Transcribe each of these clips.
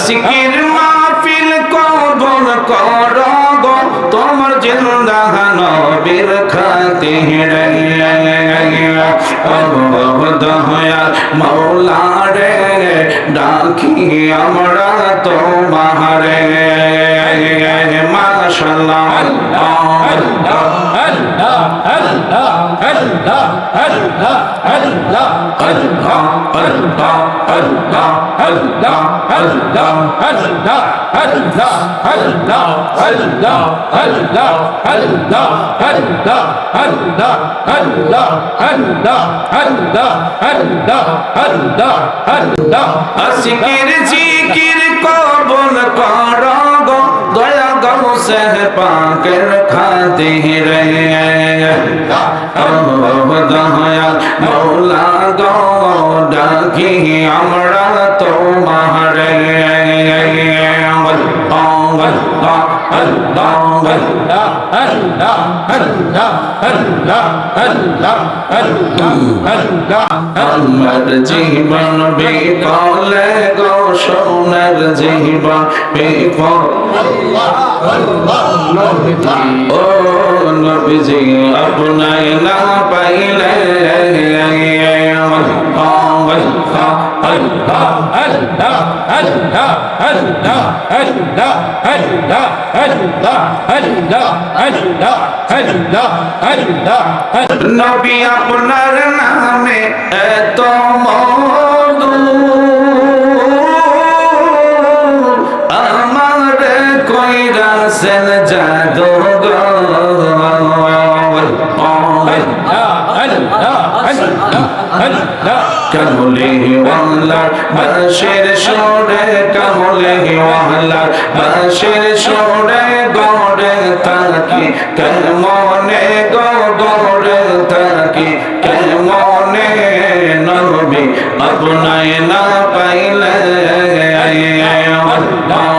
আশিকির মাহফিল কবর কর গো, তোমার জিন্দা নবীর খাতিরে দয়া মৌলা রে ডাকি আমরা তোমারে। মাশাল্লাহ আসিকির জিকির কবল কর شہ پاک رکھاتے ہی رہے اللہ دہیا مولا گو ڈاکی امڑا تو مہر اللہ اللہ আমার জীবন বিকলে গো সোনার জীবন বিফল। ও নবীজি আপনায় না পাইলে নবী আপনার নামে এত মধু আমার কইরাছেন জাদু কামলে ওয়ালার বাসের সরে কামলে ওয়ালার বাসের সরে গড়ে থাকি কেমনে গো গড়ে থাকি কেমনে নবী আপনায় না পাইলে আল্লাহ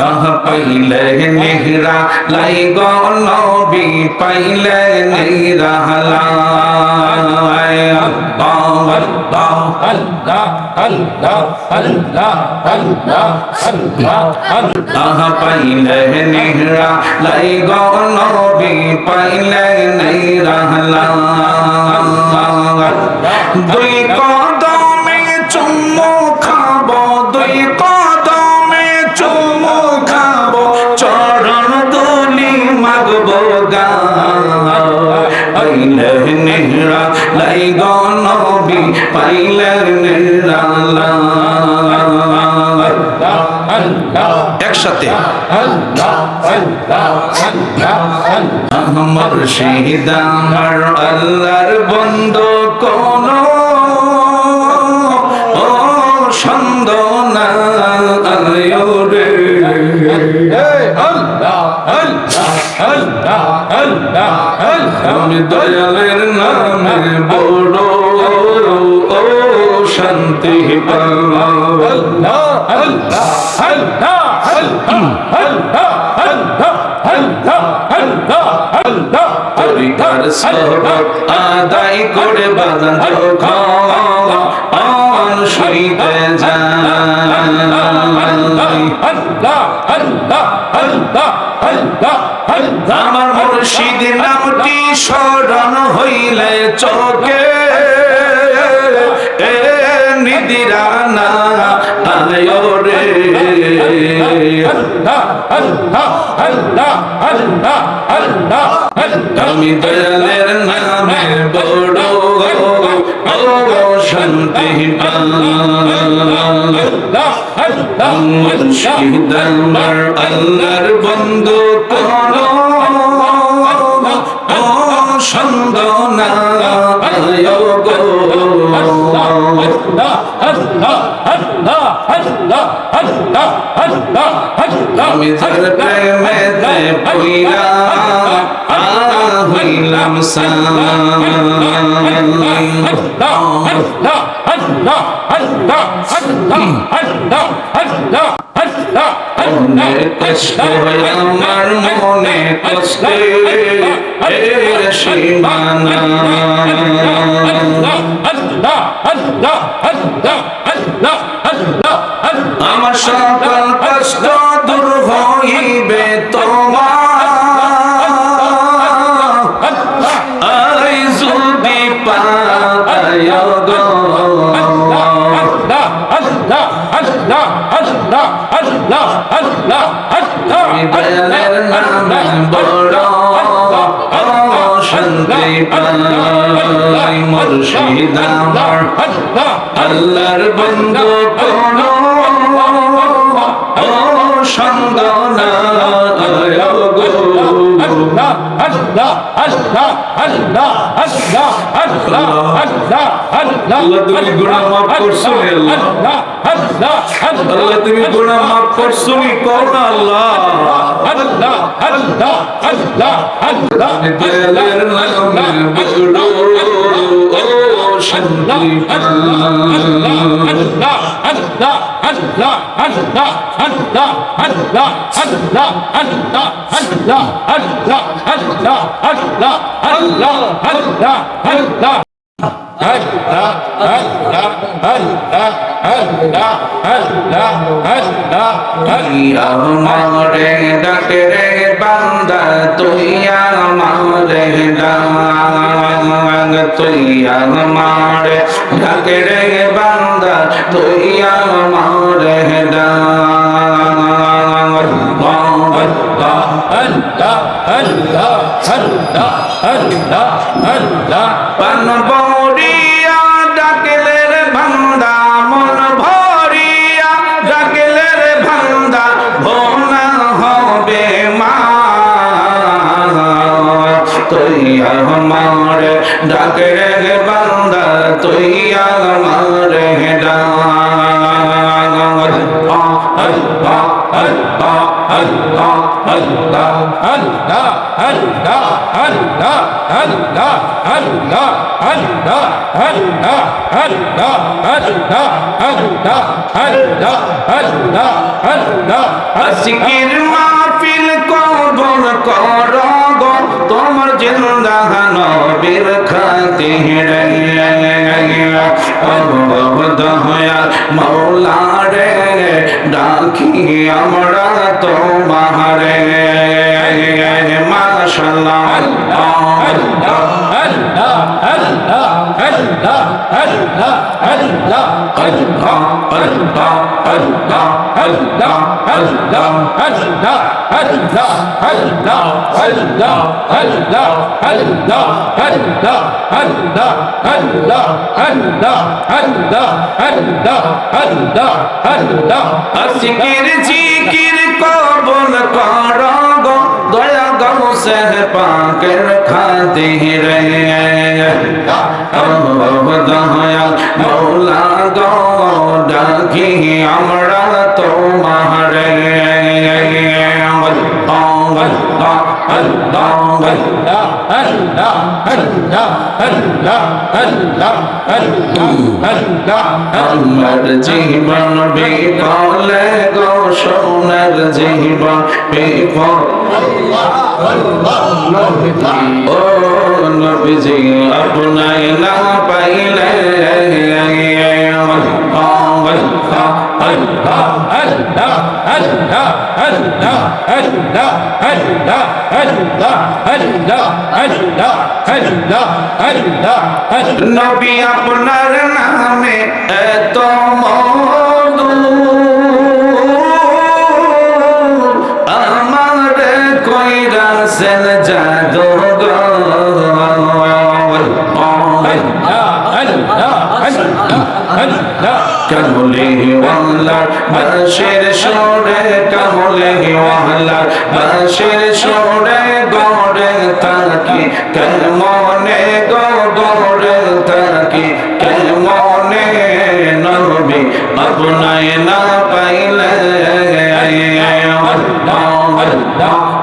আহ পাইলে নেহরা লাই গো নবী পাইলে নেহরা লাই আল্লাহ আল্লাহ আহ পাইলে নেহরা লাই গো নবী পাইলে নেহরা লাই দুই কদমে একসাথে মুর্শিদ আমার আল্লাহর বন্ধ কোন ও সন্দনা আল্লাহরে আল্লাহ আল্লাহ আল্লাহ আল্লাহ আল্লাহ আমি দয়ালের নামে বড় শান্তি পাওয়া আল্লাহ আল্লাহ আল্লাহ তরিকার সবক আদায় করে বাজান যখন শুইতে আমার মুর্শিদ নামটি স্মরণ হইলে চোখে। নিদিরা না আয় রে আমি দয়ালের নামে বড় শান্তি পাল মুর্শিদ আমার আল্লাহর বন্ধু কোন ও আমি যার প্রেমেতে পইরা হইলাম মনে কষ্ট হয় আমার মনে কষ্টে এর সীমানা আমার সকল বড় শান্তি পাই মুর্শিদ আমার আল্লাহর বন্ধু কোন সঙ্গ না গো আল্লাহ তুমি গুনাহ মাফ করছ আল্লাহ আল্লাহ তুমি গুনাহ মাফ করছ নি কও না আল্লাহ বিবেলের নামে বড় ও শান্তি পাই তুই আমারে ডাকে রে বান্দা তুই আমারে ডাক তুই আমারে ডাকে রে বান্দা তুই আমারে ডাক পান বড়িয়া তুই আমার ডাকে রে বান্দা তুই আমার আজকের মাহফিল খাতির হয়া মৌলা রে ডাকি আমরা তোমারে মাশাল্লাহ আজকের জিকির কবুল কর গো দয়া গো সে পাকের খাতির দয়া মৌলা গো ডাকি আমরা তোমারে আমার জীবন বিফলে গো সোনার জীবন বিফল ও নবীজি আপনাই না পাইলে নবী আপনার নামে এত মধু কইরাছেন জাদু কমলি ওয়ালার বাঁশের সুরে কামলে ওয়ালার বাঁশের সুরে গড়ে থাকি কেমনে গো গড়ে থাকি কেমনে নবী আপনায় না পাইলে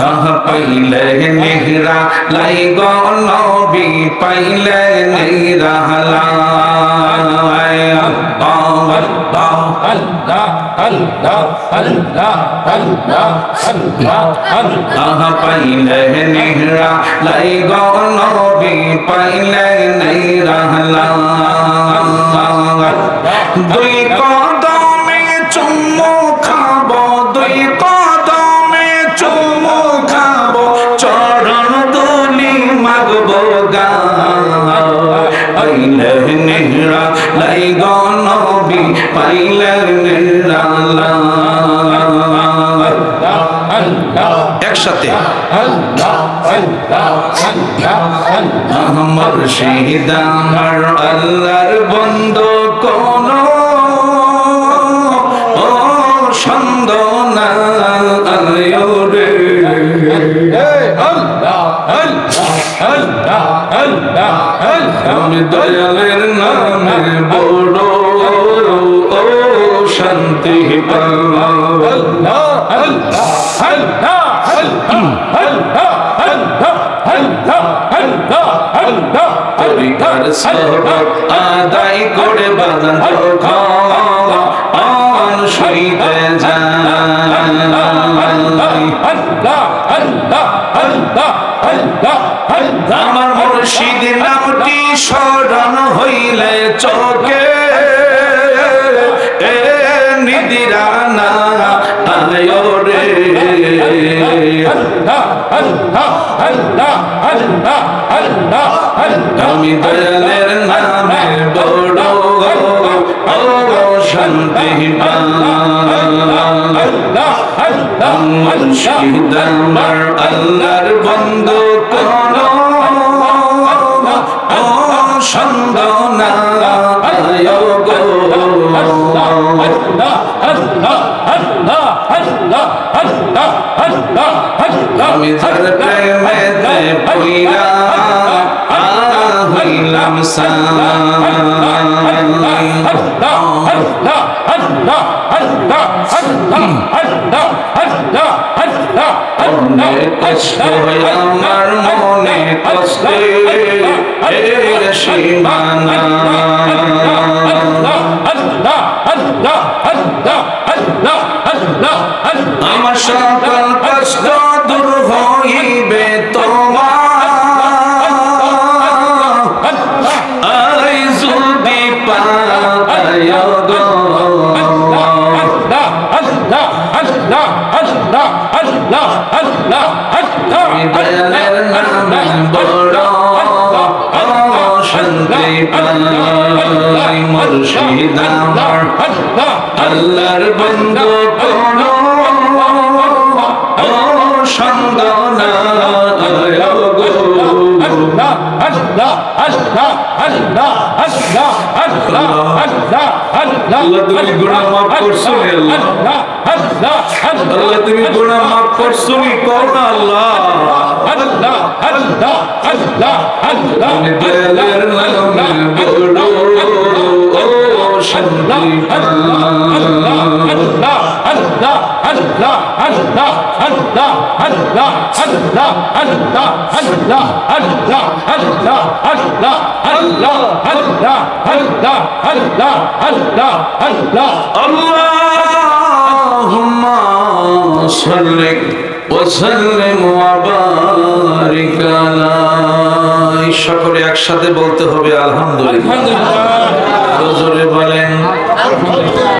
আহ পাইলে নেহরা লাই গো নবী পাইলে নেহরা লাই আল্লাহ আল্লাহ আহ পাইলে নেহরা লাই গো নবী পাইলে নেহরা লাই দুই কদমে রা লাই গনবি পাইলেন একসাথে আমার শহীদ আমার আল্লাহর বন্ধ কোন সন্দ না দয়ালে তরিকার সহবত আদায় করে বাজান তখন শুইতে যান আমার মুর্শিদ নামটি স্মরণ হইলে চোখে নিদিরা না রে আল্লাহ আল্লাহ আল্লাহ আল্লাহ তুমি দয়ালের নামে বড় শান্তি মুর্শিদার মার আল্লাহর বন্ধ কোন সন্দনা আমি ধর প্রেমে পুইরা কষ্ট হয় আমার মনে কষ্টে এর সীমানা আমার সকল কষ্ট বড় শান্তি পাই মুর্শিদ আমার আল্লাহর বন্ধু আল্লাহ তুমি গুনাহ মাফ করছ আল্লাহ আল্লাহ তুমি গুনাহ মাফ করছ নি কও আল্লাহ আল্লাহ আল্লাহ আল্লাহ আল্লাহ আল্লাহ আল্লাহ আল্লাহ اللهم صل وسلم وبارك على সকলে একসাথে বলতে হবে আলহামদুলিল্লাহ। আরও জোরে বলেন।